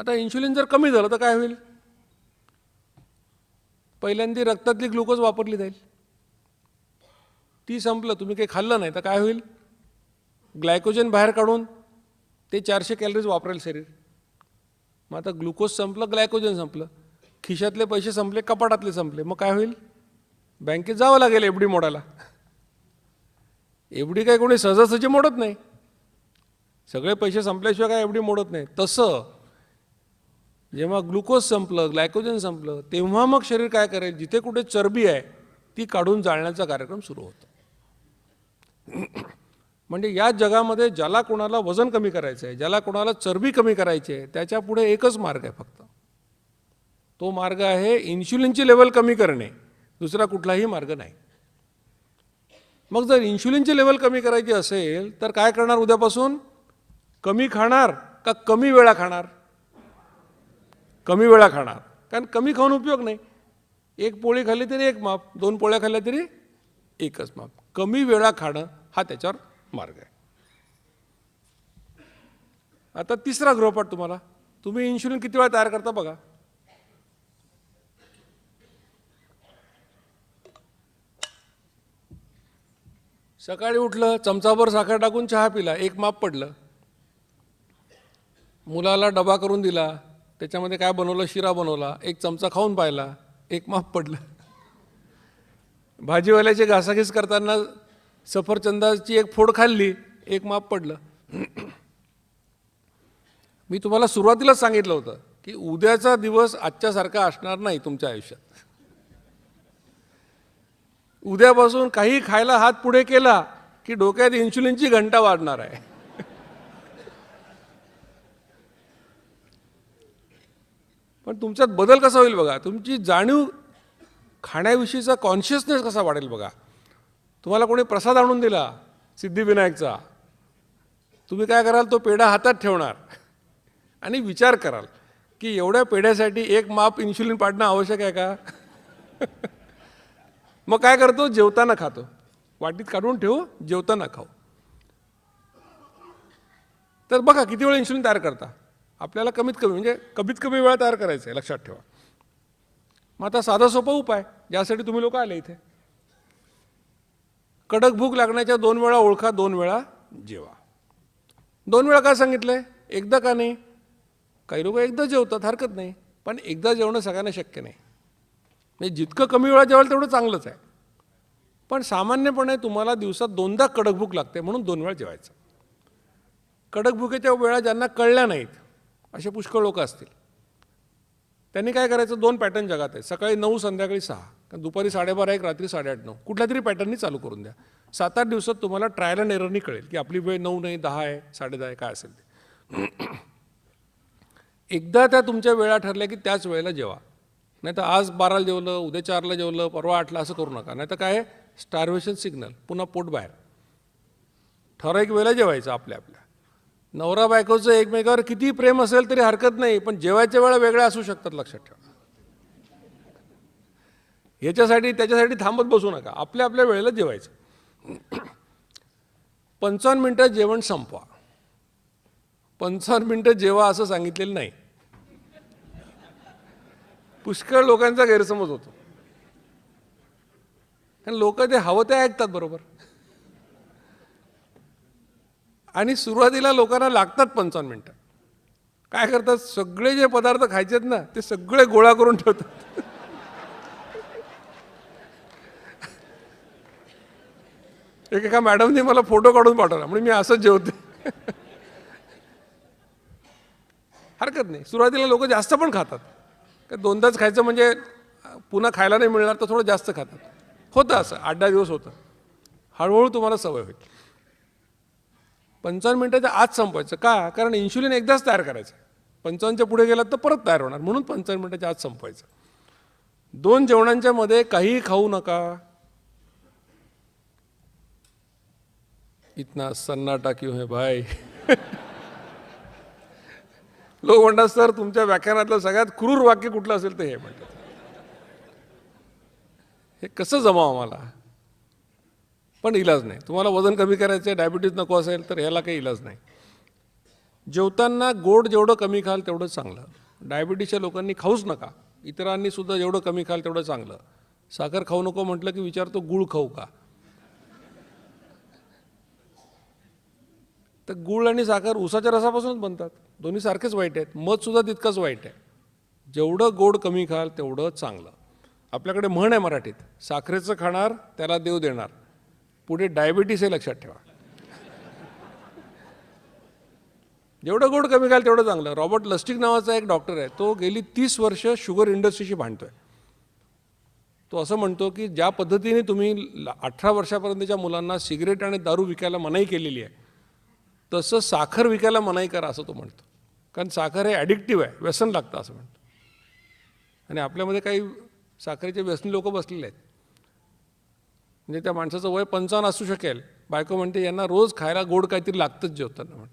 आता इन्शुलिन जर कमी झालं तर काय होईल? पहिल्यांदा रक्तातली ग्लुकोज वापरली जाईल. ती संपलं तुम्ही काही खाल्लं नाही तर काय होईल? ग्लायकोजन बाहेर काढून ते चारशे कॅलरीज वापरेल शरीर. मग आता ग्लुकोज संपलं ग्लायकोजन संपलं. खिशातले पैसे संपले कपाटातले संपले. मग काय होईल? बँकेत जावं लागेल एफडी मोडायला. एफडी काय कोणी सहजासहजी मोडत नाही. सगळे पैसे संपल्याशिवाय काय एफडी मोडत नाही. तसं जेव्हा ग्लुकोज संपलं ग्लायकोजन संपलं तेव्हा मग शरीर काय करेल? जिथे कुठे चरबी आहे ती काढून जाळण्याचा कार्यक्रम सुरू होतो. म्हणजे या जगामध्ये ज्याला कोणाला वजन कमी करायचं आहे ज्याला कोणाला चरबी कमी करायची आहे त्याच्या पुढे एकच मार्ग आहे फक्त. तो मार्ग आहे इन्शुलिनची लेवल कमी करणे. दुसरा कुठलाही मार्ग नाही. मग जर इन्शुलिनची लेवल कमी करायची असेल तर काय करणार उद्यापासून? कमी खाणार का कमी वेळा खाणार? कमी वेळा खाणार. कारण कमी खाऊन उपयोग नाही. एक पोळी खाल्ली तरी एक माप दोन पोळ्या खाल्ल्या तरी एकच माप. कमी वेळा खाणं हा त्याच्यावर मार्ग आहे. आता तिसरा गृहपाठ तुम्हाला. तुम्ही इन्शुलिन किती वेळा तयार करता बघा. सकाळी उठलं चमचाभर साखर टाकून चहा पिला एक माप पडलं. मुलाला डबा करून दिला. त्याच्यामध्ये काय बनवलं? शिरा बनवला एक चमचा खाऊन पाहिला एक माप पडलं. भाजीवाल्याची घासाघीस करताना सफरचंदाची एक फोड खाल्ली एक माप पडलं. मी तुम्हाला सुरुवातीलाच सांगितलं होतं की उद्याचा दिवस आजच्यासारखा असणार नाही तुमच्या आयुष्यात. उद्यापासून काही खायला हात पुढे केला की डोक्यात इन्शुलिनची घंटा वाढणार आहे. पण तुमच्यात बदल कसा होईल बघा? तुमची जाणीव खाण्याविषयीचा कॉन्शियसनेस कसा वाढेल बघा? तुम्हाला कोणी प्रसाद आणून दिला सिद्धिविनायकचा. तुम्ही काय कराल? तो पेढा हातात ठेवणार. आणि विचार कराल की एवढ्या पेढ्यासाठी एक माप इन्शुलिन पाडणं आवश्यक आहे का? मग काय करतो? जेवताना खातो. वाटीत काढून ठेवू जेवताना खाऊ. तर बघा किती वेळ इन्शुलिन तयार करता? आपल्याला कमीत कमी म्हणजे कमीत कमी वेळा तयार करायचं आहे लक्षात ठेवा. मग आता साधा सोपा उपाय ज्यासाठी तुम्ही लोक आले इथे. कडक भूक लागण्याच्या दोन वेळा ओळखा दोन वेळा जेवा. दोन वेळा काय सांगितलंय? एकदा का नाही? काही लोक एकदा जेवतात हरकत नाही. पण एकदा जेवणं सगळ्यांना शक्य नाही. म्हणजे जितकं कमी वेळा जेवाल तेवढं चांगलंच आहे. पण सामान्यपणे तुम्हाला दिवसात दोनदा कडक भूक लागते म्हणून दोन वेळा जेवायचं. कडक भुकेच्या वेळा ज्यांना कळल्या नाहीत असे पुष्कळ लोक असतील. त्यांनी काय करायचं? दोन पॅटर्न जगात आहे सकाळी नऊ संध्याकाळी सहा. कारण दुपारी साडेबारा एक रात्री साडेआठ नऊ. कुठल्या तरी पॅटर्ननी चालू करून द्या. सात आठ दिवसात तुम्हाला ट्रायल अँड एररनी कळेल की आपली वेळ नऊ नाही दहा आहे साडेदहा आहे काय असेल ते. एकदा त्या तुमच्या वेळा ठरल्या की त्याच वेळेला जेवा. नाही तर आज बाराला जेवलं उद्या चारला जेवलं परवा आठला असं करू नका. नाही तर काय? स्टार्वेशन सिग्नल पुन्हा पोट बाहेर. ठराविक वेळेला जेवायचं आपल्या आपल्या नवरा बायकोचं एकमेकावर किती प्रेम असेल तरी हरकत नाही पण जेवायच्या वेळा वेगळ्या असू शकतात लक्षात ठेवा. याच्यासाठी त्याच्यासाठी थांबत बसू नका. आपल्या आपल्या वेळेला जेवायचं. पंचावन्न मिनटं जेवण संपवा. पंचावन्न मिनटं जेवा असं सांगितलेलं नाही. पुष्कळ लोकांचा गैरसमज होतो. कारण लोक ते हवं ते ऐकतात बरोबर? आणि सुरुवातीला लोकांना लागतात पंचावन्न मिनटं. काय करतात? सगळे जे पदार्थ खायचे आहेत ना ते सगळे गोळा करून ठेवतात. एकेका मॅडमने मला फोटो काढून पाठवला म्हणजे मी असंच जेवते. हरकत नाही. सुरुवातीला लोक जास्त पण खातात. का दोनदाच खायचं म्हणजे पुन्हा खायला नाही मिळणार तर थोडं जास्त खातात. होतं असं. आठ दहा दिवस होतं. हळूहळू तुम्हाला सवय होईल. पंचावन्न मिनिटाच्या आत संपवायचं. का? कारण इन्शुलिन एकदाच तयार करायचं. पंचावन्नच्या पुढे गेलात तर परत तयार होणार. म्हणून पंचावन्न मिनिटाच्या आत संपवायचं. दोन जेवणांच्या मध्ये काहीही खाऊ नका. इतना सन्नाटा क्यों है भाई. लोक म्हणतात सर तुमच्या व्याख्यानातलं सगळ्यात क्रूर वाक्य कुठलं असेल तर हे म्हणतात. हे कसं जमावं आम्हाला? पण इलाज नाही. तुम्हाला वजन कमी करायचं आहे डायबिटीज नको असेल तर ह्याला काही इलाज नाही. जेवताना गोड जेवढं कमी खाल तेवढं चांगलं. डायबिटीजच्या लोकांनी खाऊच नका. इतरांनी सुद्धा जेवढं कमी खाल तेवढं चांगलं. साखर खाऊ नको म्हटलं की विचारतो गुळ खाऊ का? तर गुळ आणि साखर उसाच्या रसापासूनच बनतात. दोन्ही सारखेच वाईट आहेत. मध सुद्धा तितकंच वाईट आहे. जेवढं गोड कमी खाल तेवढं चांगलं. आपल्याकडे म्हण आहे मराठीत. साखरेचं खाणार त्याला देव देणार. पुढे डायबिटीस हे लक्षात ठेवा. जेवढं गोड कमी खाल तेवढं चांगलं. रॉबर्ट लस्टिक नावाचा एक डॉक्टर आहे. तो गेली तीस वर्ष शुगर इंडस्ट्रीशी भांडतोय. तो असं म्हणतो की ज्या पद्धतीने तुम्ही अठरा वर्षापर्यंतच्या मुलांना सिगरेट आणि दारू विकायला मनाई केलेली आहे तसं साखर विकायला मनाई करा असं तो म्हणतो. कारण साखर हे ॲडिक्टिव्ह आहे. व्यसन लागतं असं म्हणतो. आणि आपल्यामध्ये काही साखरेचे व्यसनी लोक बसलेले आहेत. म्हणजे त्या माणसाचं वय पंचावन्न असू शकेल. बायको म्हणते यांना रोज खायला गोड काहीतरी लागतंच जेवताना म्हण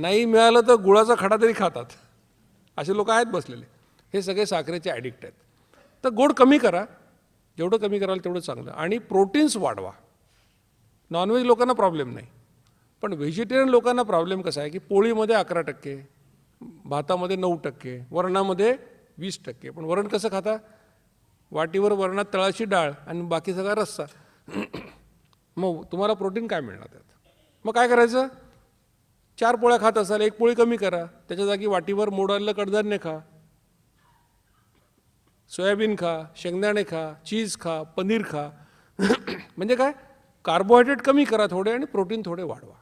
नाही मिळालं तर गुळाचा खडा तरी खातात. असे लोक आहेत बसलेले. हे सगळे साखरेचे ॲडिक्ट आहेत. तर गोड कमी करा. जेवढं कमी कराल तेवढं चांगलं. आणि प्रोटीन्स वाढवा. नॉनव्हेज लोकांना प्रॉब्लेम नाही. पण व्हेजिटेरियन लोकांना प्रॉब्लेम कसा आहे की पोळीमध्ये अकरा टक्के भातामध्ये नऊ टक्के वरणामध्ये वीस टक्के. पण वरण कसं खाता? वाटीवर वरणात तळाची डाळ आणि बाकी सगळा रस्सा. मग तुम्हाला प्रोटीन काय मिळणार त्यात? मग काय करायचं? चार पोळ्या खात असाल एक पोळी कमी करा. त्याच्या जागी वाटीवर मोडालेलं कडधान्य खा. सोयाबीन खा शेंगदाणे खा चीज खा पनीर खा. म्हणजे काय? कार्बोहायड्रेट कमी करा थोडे आणि प्रोटीन थोडे वाढवा.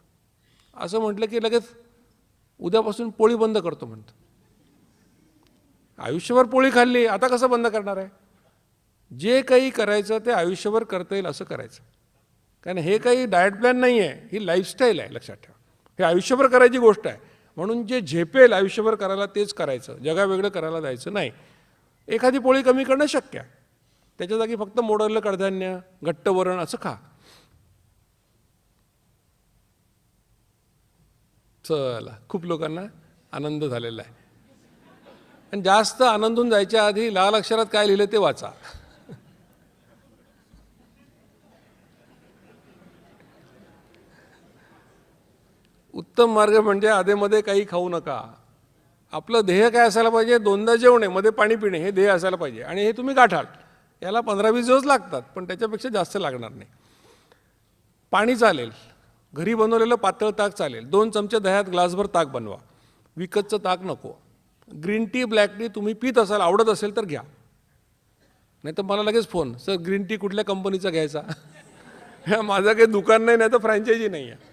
असं म्हटलं की लगेच उद्यापासून पोळी बंद करतो म्हणतो. आयुष्यभर पोळी खाल्ली आता कसं बंद करणार आहे? जे काही करायचं ते आयुष्यभर करता येईल असं करायचं. कारण हे काही डाएट प्लॅन नाही आहे ही लाईफस्टाईल आहे लक्षात ठेवा. हे आयुष्यभर करायची गोष्ट आहे. म्हणून जे झेपेल आयुष्यभर करायला तेच करायचं. जगावेगळं करायला जायचं नाही. एखादी पोळी कमी करणं शक्य आहे. त्याच्या जागी फक्त मोडलं कडधान्य घट्ट वरण असं खा. चला खूप लोकांना आनंद झालेला आहे. आणि जास्त आनंदून जायच्या आधी लाल अक्षरात काय लिहिलं ते वाचा. उत्तम मार्ग म्हणजे आधेमध्ये काही खाऊ नका. आपलं ध्येय काय असायला पाहिजे? दोनदा जेवणे मध्ये पाणी पिणे हे ध्येय असायला पाहिजे. आणि हे तुम्ही गाठाल. याला पंधरा वीस दिवस लागतात पण त्याच्यापेक्षा जास्त लागणार नाही. पाणी चालेल. घरी बनवलेलं पातळ ताक चालेल. दोन चमचे दह्यात ग्लासभर ताक बनवा. विकतचं ताक नको. ग्रीन टी ब्लॅक टी तुम्ही पित असाल आवडत असेल तर घ्या. नाही तर मला लगेच फोन सर ग्रीन टी कुठल्या कंपनीचा घ्यायचा? ह्या माझं काही दुकान नाही नाही तर फ्रँचायझी नाही आहे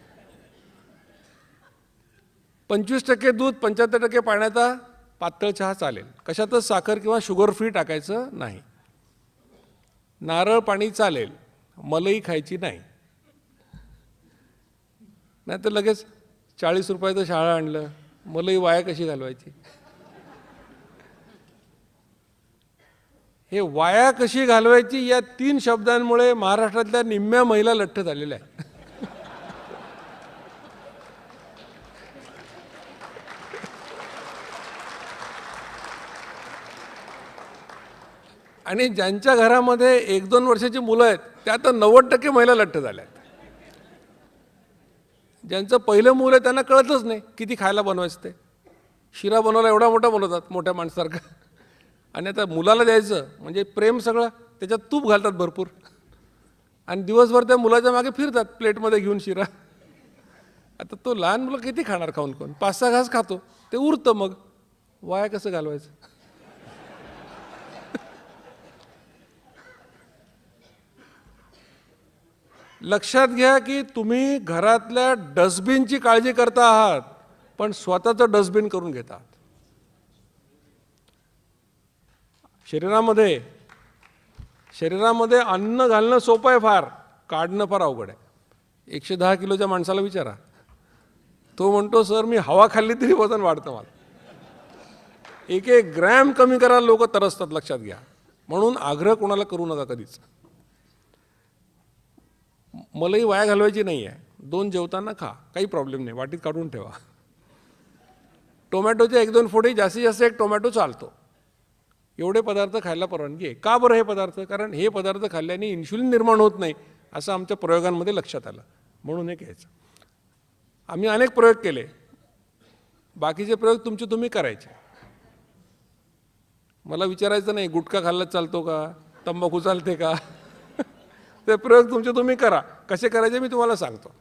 पंचवीस टक्के दूध पंच्याहत्तर टक्के पाण्याचा पातळ चहा चालेल. कशातच साखर किंवा शुगर फ्री टाकायचं नाही. नारळ पाणी चालेल. मलई खायची नाही. नाहीतर लगेच चाळीस रुपयाचं शाळा आणलं. मलई वाया कशी घालवायची? हे वाया कशी घालवायची या तीन शब्दांमुळे महाराष्ट्रातल्या निम्म्या महिला लठ्ठ झालेल्या आहेत. आणि ज्यांच्या घरामध्ये एक दोन वर्षाची मुलं आहेत त्या तर नव्वद टक्के महिला लठ्ठ झाल्या आहेत. ज्यांचं पहिलं मूल आहे त्यांना कळतच नाही किती खायला बनवायचं ते. शिरा बनवायला एवढा मोठा बनवतात मोठ्या माणसासारखा. आणि आता मुलाला द्यायचं म्हणजे प्रेम सगळं त्याच्यात तूप घालतात भरपूर. आणि दिवसभर त्या मुलाच्या मागे फिरतात प्लेटमध्ये घेऊन शिरा. आता तो लहान मुलं किती खाणार खाऊन कोण? पाच सहा घास खातो ते उरतं मग. वाया कसं घालवायचं? लक्षात घ्या की तुम्ही घरातल्या डस्टबिनची काळजी करता आहात पण स्वतःचं डस्टबिन करून घेता. शरीरामध्ये शरीरामध्ये अन्न घालणं सोपं आहे फार काढणं फार अवघड आहे. एकशे दहा किलोच्या माणसाला विचारा. तो म्हणतो सर मी हवा खाल्ली तरी वजन वाढतं मला. एक एक ग्रॅम कमी करायला लोक तरसतात लक्षात घ्या. म्हणून आग्रह कोणाला करू नका कधीच. मलाही वाया घालवायची नाही आहे दोन जेवताना खा. काही प्रॉब्लेम नाही. वाटीत काढून ठेवा. टोमॅटोचे एक दोन फोडी जास्तीत जास्त एक टोमॅटो चालतो. एवढे पदार्थ खायला परवानगी आहे. का बरं हे पदार्थ? कारण हे पदार्थ खाल्ल्याने इन्शुलिन निर्माण होत नाही असं आमच्या प्रयोगांमध्ये लक्षात आलं. म्हणून हे घ्यायचं. आम्ही अनेक प्रयोग केले. बाकीचे प्रयोग तुमचे तुम्ही करायचे. मला विचारायचं नाही गुटखा खाल्ला चालतो का? तंबाखू चालते का? ते प्रयोग तुमचे तुम्ही करा. कसे करायचे मी तुम्हाला सांगतो.